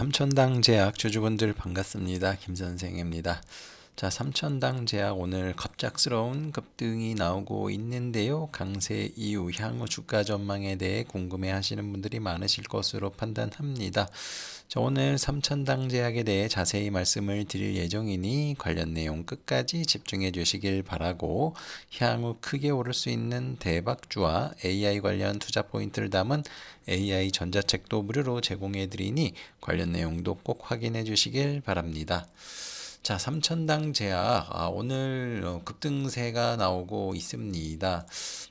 삼천당 제약 주주분들 반갑습니다. 김 선생입니다. 자, 삼천당 제약 오늘 갑작스러운 급등이 나오고 있는데요. 강세 이후 향후 주가 전망에 대해 궁금해 하시는 분들이 많으실 것으로 판단합니다. 자, 오늘 삼천당 제약에 대해 자세히 말씀을 드릴 예정이니 관련 내용 끝까지 집중해 주시길 바라고 향후 크게 오를 수 있는 대박주와 AI 관련 투자 포인트를 담은 AI 전자책도 무료로 제공해 드리니 관련 내용도 꼭 확인해 주시길 바랍니다. 자, 삼천당 제약 아, 오늘 어, 급등세가 나오고 있습니다.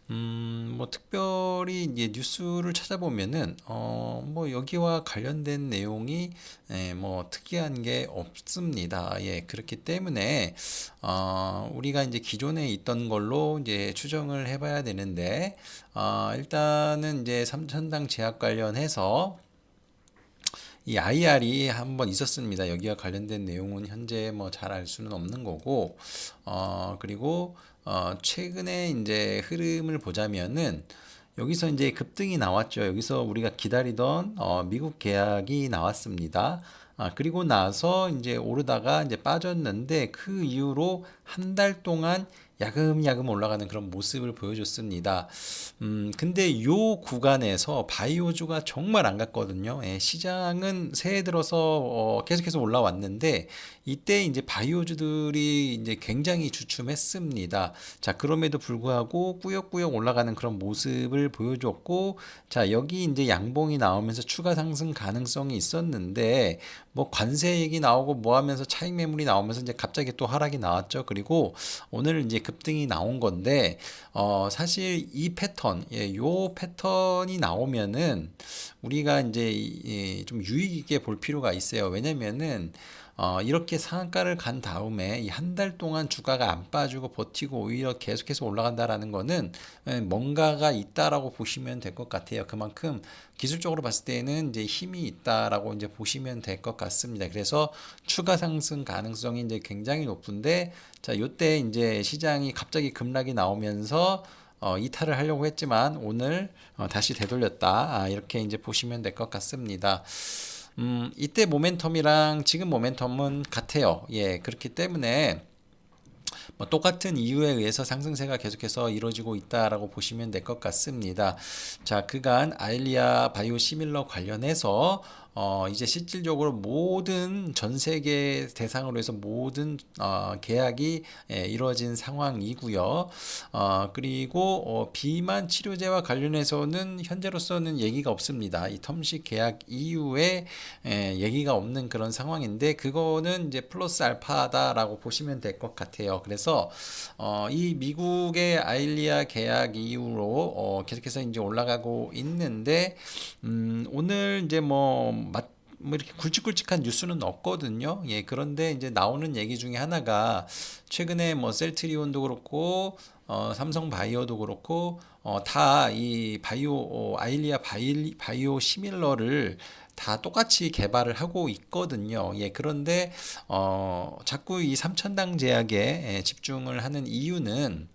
음, 뭐 특별히 이제 뉴스를 찾아보면은 어, 뭐 여기와 관련된 내용이 예, 뭐 특이한 게 없습니다. 예, 그렇기 때문에 어, 우리가 이제 기존에 있던 걸로 이제 추정을 해 봐야 되는데 어, 일단은 이제 삼천당 제약 관련해서 이 IR이 한번 있었습니다. 여기와 관련된 내용은 현재 뭐 잘 알 수는 없는 거고, 어, 그리고, 어, 최근에 이제 흐름을 보자면은, 여기서 이제 급등이 나왔죠. 여기서 우리가 기다리던, 어, 미국 계약이 나왔습니다. 아, 그리고 나서 이제 오르다가 이제 빠졌는데 그 이후로 한 달 동안 야금야금 올라가는 그런 모습을 보여줬습니다. 음, 근데 요 구간에서 바이오주가 정말 안 갔거든요. 예, 시장은 새해 들어서 어, 계속해서 올라왔는데 이때 이제 바이오주들이 이제 굉장히 주춤했습니다. 자, 그럼에도 불구하고 꾸역꾸역 올라가는 그런 모습을 보여줬고, 자, 여기 이제 양봉이 나오면서 추가 상승 가능성이 있었는데, 뭐 관세 얘기 나오고 뭐 하면서 차익 매물이 나오면서 이제 갑자기 또 하락이 나왔죠. 그리고 오늘 이제 급등이 나온 건데, 어, 사실 이 패턴, 예, 요 패턴이 나오면은 우리가 이제 이, 좀 유익 있게 볼 필요가 있어요. 왜냐면은 어, 이렇게 상한가를 간 다음에 이 한 달 동안 주가가 안 빠지고 버티고 오히려 계속해서 올라간다라는 거는 예, 뭔가가 있다라고 보시면 될 것 같아요. 그만큼 기술적으로 봤을 때는 이제 힘이 있다라고 이제 보시면 될 것 같습니다. 그래서 추가 상승 가능성이 이제 굉장히 높은데 자, 요때 이제 시장이 갑자기 급락이 나오면서 어, 이탈을 하려고 했지만 오늘 어, 다시 되돌렸다. 아, 이렇게 이제 보시면 될 것 같습니다. 음, 이때 모멘텀이랑 지금 모멘텀은 같아요. 예, 그렇기 때문에 뭐 똑같은 이유에 의해서 상승세가 계속해서 이루어지고 있다라고 보시면 될 것 같습니다. 자, 그간 아일리아 바이오 시밀러 관련해서 어, 이제 실질적으로 모든 전 세계 대상으로 해서 모든 어, 계약이 예, 이루어진 상황이고요. 어, 그리고 어, 비만 치료제와 관련해서는 현재로서는 얘기가 없습니다. 이 텀식 계약 이후에 예, 얘기가 없는 그런 상황인데 그거는 이제 플러스 알파다라고 보시면 될 것 같아요. 그래서 어, 이 미국의 아일리아 계약 이후로 어, 계속해서 이제 올라가고 있는데 음, 오늘 이제 뭐 맞, 뭐 이렇게 굵직굵직한 뉴스는 없거든요. 예, 그런데 이제 나오는 얘기 중에 하나가 최근에 뭐 셀트리온도 그렇고 어, 삼성 바이오도 그렇고 어, 다 이 바이오 어, 아일리아 바이, 바이오 시밀러를 다 똑같이 개발을 하고 있거든요. 예, 그런데 어, 자꾸 이 삼천당 제약에 예, 집중을 하는 이유는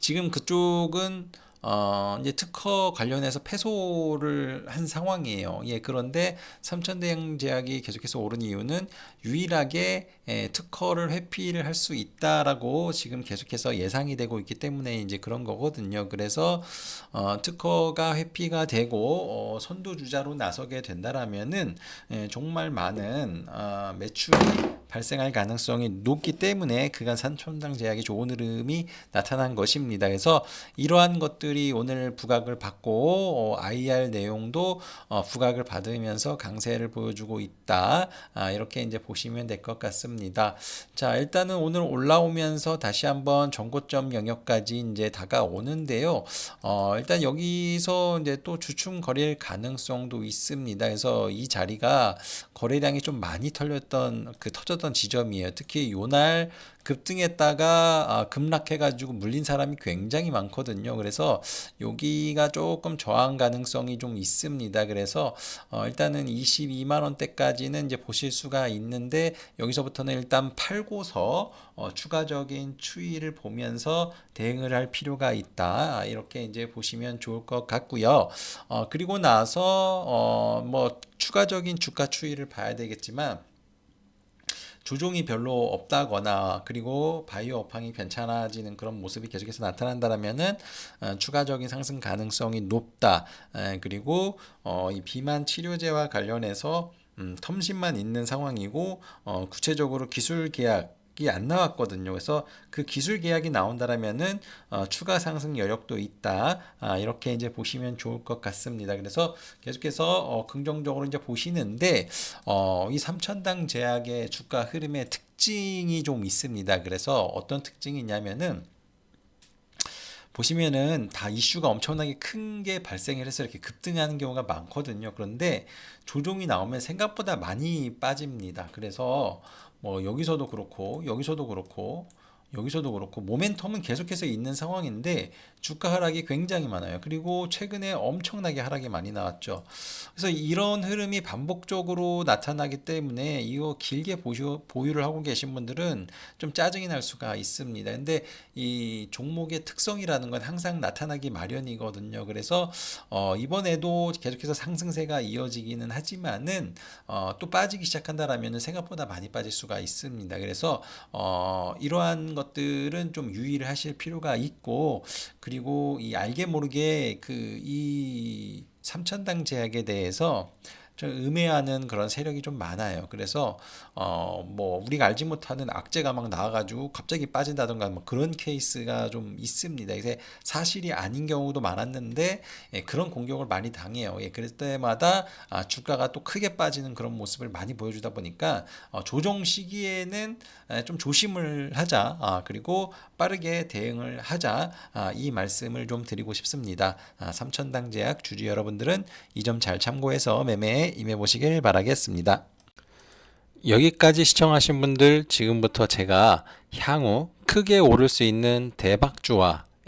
지금 그쪽은 어, 이제 특허 관련해서 패소를 한 상황이에요. 예, 그런데 삼천대행 제약이 계속해서 오른 이유는 유일하게 예, 특허를 회피를 할 수 있다라고 지금 계속해서 예상이 되고 있기 때문에 이제 그런 거거든요. 그래서 어, 특허가 회피가 되고 어, 선두 주자로 나서게 된다라면은 예, 정말 많은 어, 매출이 발생할 가능성이 높기 때문에 그간 산천당 제약이 좋은 흐름이 나타난 것입니다. 그래서 이러한 것들이 오늘 부각을 받고 어, IR 내용도 어, 부각을 받으면서 강세를 보여주고 있다. 아, 이렇게 이제 보시면 될 것 같습니다. 자, 일단은 오늘 올라오면서 다시 한번 전고점 영역까지 이제 다가오는데요. 어, 일단 여기서 이제 또 주춤 거릴 가능성도 있습니다. 그래서 이 자리가 거래량이 좀 많이 털렸던 그 터졌던 있었던 지점이에요. 특히 요날 급등했다가 아, 급락해가지고 물린 사람이 굉장히 많거든요. 그래서 여기가 조금 저항 가능성이 좀 있습니다. 그래서 어, 일단은 22만 원대까지는 이제 보실 수가 있는데 여기서부터는 일단 팔고서 어, 추가적인 추이를 보면서 대응을 할 필요가 있다. 아, 이렇게 이제 보시면 좋을 것 같고요. 어, 그리고 나서 어, 뭐 추가적인 주가 추이를 봐야 되겠지만 조종이 별로 없다거나 그리고 바이오 업황이 괜찮아지는 그런 모습이 계속해서 나타난다라면은 어, 추가적인 상승 가능성이 높다. 에, 그리고 어, 이 비만 치료제와 관련해서 음, 텀신만 있는 상황이고 어, 구체적으로 기술 계약 이 안 나왔거든요. 그래서 그 기술 계약이 나온다라면은 어, 추가 상승 여력도 있다. 아, 이렇게 이제 보시면 좋을 것 같습니다. 그래서 계속해서 어, 긍정적으로 이제 보시는데 어, 이 삼천당 제약의 주가 흐름의 특징이 좀 있습니다. 그래서 어떤 특징이 있냐면은 보시면은 다 이슈가 엄청나게 큰 게 발생을 해서 이렇게 급등하는 경우가 많거든요. 그런데 조종이 나오면 생각보다 많이 빠집니다. 그래서 뭐 여기서도 그렇고 여기서도 그렇고 여기서도 그렇고 모멘텀은 계속해서 있는 상황인데 주가 하락이 굉장히 많아요. 그리고 최근에 엄청나게 하락이 많이 나왔죠. 그래서 이런 흐름이 반복적으로 나타나기 때문에 이거 길게 보유, 보유를 하고 계신 분들은 좀 짜증이 날 수가 있습니다. 근데 이 종목의 특성이라는 건 항상 나타나기 마련이거든요. 그래서 어, 이번에도 계속해서 상승세가 이어지기는 하지만은 어, 또 빠지기 시작한다라면 생각보다 많이 빠질 수가 있습니다. 그래서 어, 이러한 것 들은 좀 유의를 하실 필요가 있고 그리고 이 알게 모르게 그 이 삼천당 제약에 대해서 좀 음해하는 그런 세력이 좀 많아요. 그래서 어 뭐 우리가 알지 못하는 악재가 막 나와가지고 갑자기 빠진다던가 뭐 그런 케이스가 좀 있습니다. 이제 사실이 아닌 경우도 많았는데 예, 그런 공격을 많이 당해요. 예, 그럴 때마다 아, 주가가 또 크게 빠지는 그런 모습을 많이 보여주다 보니까 어, 조정 시기에는 에, 좀 조심을 하자. 아, 그리고 빠르게 대응을 하자. 아, 이 말씀을 좀 드리고 싶습니다. 아, 삼천당 제약 주주 여러분들은 이 점 잘 참고해서 매매 에 임해 보시길 바라겠습니다. 여기까지 시청하신 분들 지금부터 제가 향후 크게 오를 수 있는 대박주와